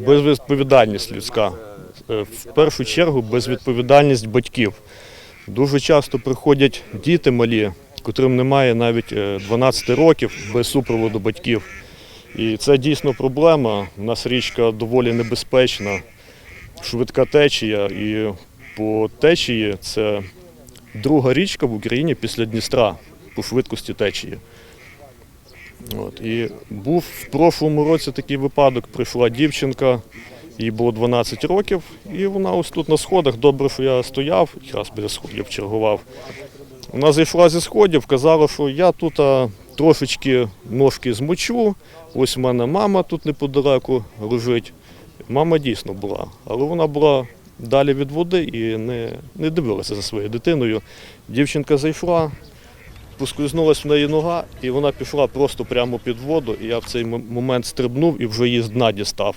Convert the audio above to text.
Безвідповідальність людська. Е, В першу чергу безвідповідальність батьків. Дуже часто приходять діти малі, котрим немає навіть е, 12 років без супроводу батьків. І це дійсно проблема. У нас річка доволі небезпечна, швидка течія. І по течії це друга річка в Україні після Дністра по швидкості течії. От. І був в прошлому році такий випадок. Прийшла дівчинка, їй було 12 років, і вона ось тут на сходах. Добре, що я стояв, якраз біля сходів чергував. Вона зайшла зі сходів, казала, що я тут трошечки ножки змочу. Ось в мене мама тут неподалеку лежить. Мама дійсно була, але вона була далі від води і не, не дивилася за своєю дитиною. Дівчинка зайшла, поскользнулась в неї нога, і вона пішла просто прямо під воду. І я в цей момент стрибнув і вже її з дна дістав.